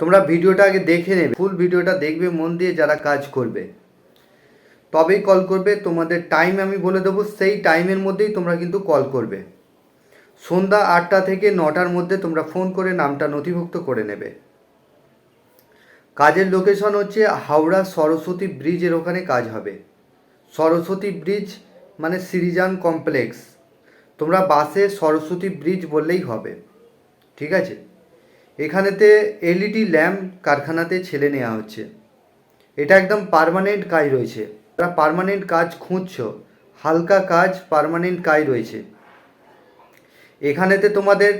তোমরা ভিডিওটা আগে দেখে নেবে ফুল ভিডিওটা দেখবে, মন দিয়ে যারা কাজ করবে। তবেই কল করবে, তোমাদের টাইম আমি বলে দেবো, সেই টাইমের মধ্যেই তোমরা কিন্তু কল করবে। সন্ধ্যা আটটা থেকে নটার মধ্যে তোমরা ফোন করে নামটা নথিভুক্ত করে নেবে। কাজের লোকেশন হচ্ছে হাওড়া সরস্বতী ব্রিজের ওখানে কাজ হবে। সরস্বতী ব্রিজ মানে সিরিজান কমপ্লেক্স তোমরা বাসে সরস্বতী ব্রিজ বললেই হবে। ঠিক আছে? এখানেতে এলইডি ল্যাম্প কারখানাতে ছেলে নেওয়া হচ্ছে। এটা একদম পার্মানেন্ট কাজ রয়েছে। যারা পার্মানেন্ট কাজ খুঁজছো। হালকা কাজ পার্মানেন্ট কাজ রয়েছে। এখানেতে তোমাদের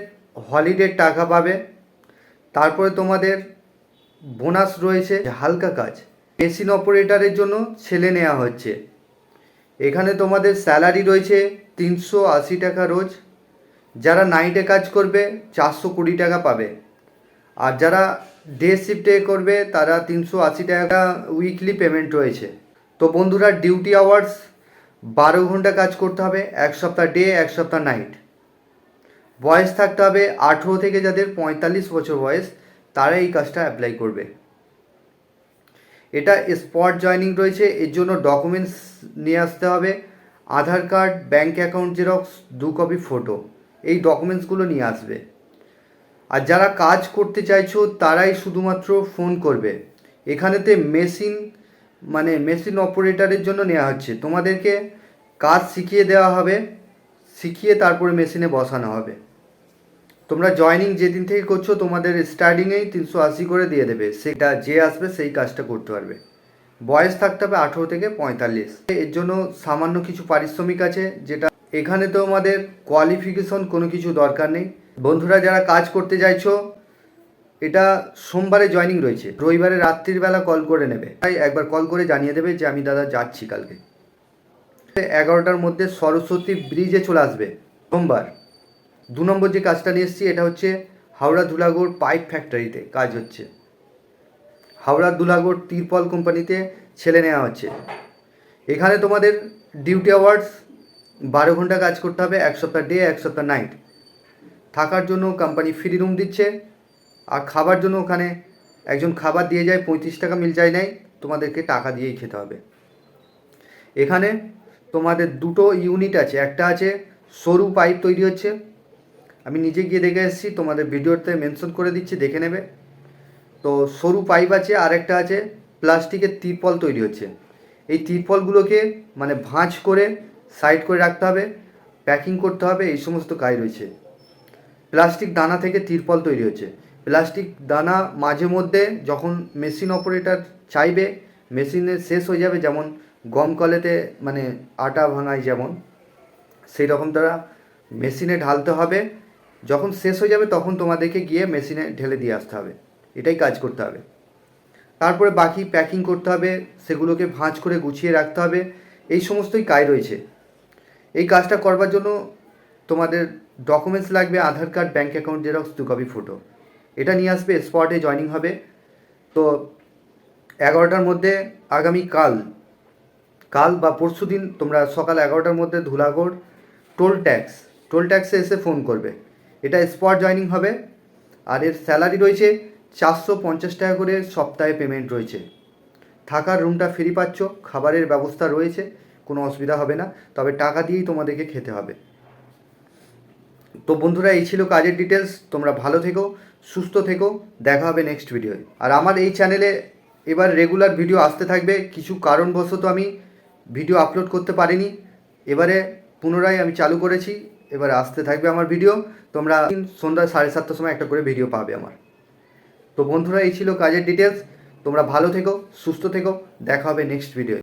হলিডের টাকা পাবে। তারপরে তোমাদের বোনাস রয়েছে হালকা কাজ। মেশিন অপারেটরের জন্য ছেলে নেওয়া হচ্ছে। এখানে তোমাদের স্যালারি রয়েছে তিনশো আশি টাকা রোজ। যারা নাইটে কাজ করবে, চারশো কুড়ি টাকা পাবে। আর যারা ডে শিফটে করবে, তারা তিনশো আশি টাকা উইকলি পেমেন্ট রয়েছে। তো বন্ধুরা ডিউটি আওয়ার্স বারো ঘণ্টা কাজ করতে হবে, এক সপ্তাহ ডে এক সপ্তাহ নাইট বয়স থাকতে হবে আঠেরো থেকে যাদের পঁয়তাল্লিশ বছর বয়স, তারা এই কাজটা অ্যাপ্লাই করবে। এটা স্পট জয়নিং রয়েছে, এর জন্য ডকুমেন্টস নিয়ে আসতে হবে। Aadhaar card bank account xerox দু কপি ফটো এই ডকুমেন্টসগুলো নিয়ে আসবে। আর যারা কাজ করতে চাইছো, তারাই শুধুমাত্র ফোন করবে। এখানেতে মেশিন মানে মেশিন অপারেটরের জন্য নেওয়া হচ্ছে। তোমাদেরকে কাজ শিখিয়ে দেওয়া হবে, শিখিয়ে তারপরে মেশিনে বসানো হবে। তোমরা জয়নিং যেদিন থেকে করছ, তোমাদের স্টার্টিংয়েই তিনশো আশি করে দিয়ে দেবে। সেটা যে আসবে, সেই কাজটা করতে পারবে। বয়স থাকতে হবে আঠেরো থেকে পঁয়তাল্লিশ। এর জন্য সামান্য কিছু পারিশ্রমিক আছে, যেটা এখানে তো আমাদের কোয়ালিফিকেশন কোনো কিছু দরকার নেই। বন্ধুরা, যারা কাজ করতে চাইছো এটা সোমবারে জয়নিং রয়েছে। রবিবারে রাত্রির বেলা কল করে নেবে। তাই একবার কল করে জানিয়ে দেবে যে, আমি দাদা যাচ্ছি কালকে। এগারোটার মধ্যে সরস্বতী ব্রিজে চলে আসবে, সোমবার। দু নম্বর যে কাজটা নিয়ে এসেছি, এটা হচ্ছে হাওড়া ধুলাগড় পাইপ ফ্যাক্টরিতে কাজ হচ্ছে। হাওড়া ধুলাগড় তিরপল কোম্পানিতে ছেলে নেওয়া হচ্ছে। এখানে তোমাদের ডিউটি আওয়ার্স বারো ঘণ্টা কাজ করতে হবে, এক সপ্তাহ ডে এক সপ্তাহ নাইট থাকার জন্য কোম্পানি ফ্রি রুম দিচ্ছে। আর খাবার জন্য ওখানে একজন খাবার দিয়ে যায়, পঁয়ত্রিশ টাকা মিল যায় নাই, তোমাদেরকে টাকা দিয়েই খেতে হবে। এখানে তোমাদের দুটো ইউনিট আছে, একটা আছে সরু পাইপ তৈরি হচ্ছে। আমি নিজে গিয়ে দেখে এসেছি, তোমাদের ভিডিওতে মেনশন করে দিচ্ছি, দেখে নেবে। তো সরু পাইপ আছে, আর একটা আছে প্লাস্টিকের তিরপল তৈরি হচ্ছে। এই তিরপলগুলোকে মানে ভাঁজ করে সাইড করে রাখতে হবে প্যাকিং করতে হবে, এই সমস্ত কাজ রয়েছে। প্লাস্টিক দানা থেকে তিরপল তৈরি হচ্ছে। প্লাস্টিক দানা মাঝে মধ্যে যখন মেশিন অপারেটর চাইবে, মেশিনে শেষ হয়ে যাবে যেমন গম কলেতে মানে আটা ভাঙায় যেমন সেই রকম তারা মেশিনে ঢালতে হবে। যখন শেষ হয়ে যাবে তখন তোমাদেরকে গিয়ে মেশিনে ঢেলে দিয়ে আসতে হবে। এটাই কাজ করতে হবে। তারপরে বাকি প্যাকিং করতে হবে, সেগুলোকে ভাঁজ করে গুছিয়ে রাখতে হবে। এই সমস্তই কাজ রয়েছে। এই কাজটা করবার জন্য তোমাদের ডকুমেন্টস লাগবে, Aadhaar card bank account xerox দু কপি ফটো এটা নিয়ে আসবে স্পটে জয়নিং হবে। তো এগারোটার মধ্যে আগামী কাল কাল বা পরশু দিন তোমরা সকাল এগারোটার মধ্যে ধুলাগড় টোল ট্যাক্স টোল ট্যাক্সে এসে ফোন করবে। এটা স্পট জয়নিং হবে। আর এর স্যালারি রয়েছে চারশো পঞ্চাশ টাকা করে সপ্তাহে পেমেন্ট রয়েছে। থাকার রুমটা ফ্রি পাচ্ছ, খাবারের ব্যবস্থা রয়েছে, কোনো অসুবিধা হবে না। তবে টাকা দিয়েই তোমাদেরকে খেতে হবে। তো বন্ধুরা, এই ছিল কাজের ডিটেলস তোমরা ভালো থেকো, সুস্থ থেকো। দেখা হবে নেক্সট ভিডিওয় আর আমার এই চ্যানেলে এবার রেগুলার ভিডিও আসতে থাকবে। কিছু কারণবশত আমি ভিডিও আপলোড করতে পারিনি। এবারে পুনরায় আমি চালু করেছি। এবারে আসতে থাকবে আমার ভিডিও তোমরা সন্ধ্যা সাড়ে সাতটার সময় একটা করে ভিডিও পাবে আমার। তো বন্ধুরা, এই ছিল কাজের ডিটেলস তোমরা ভালো থেকো, সুস্থ থেকো। দেখা হবে নেক্সট ভিডিও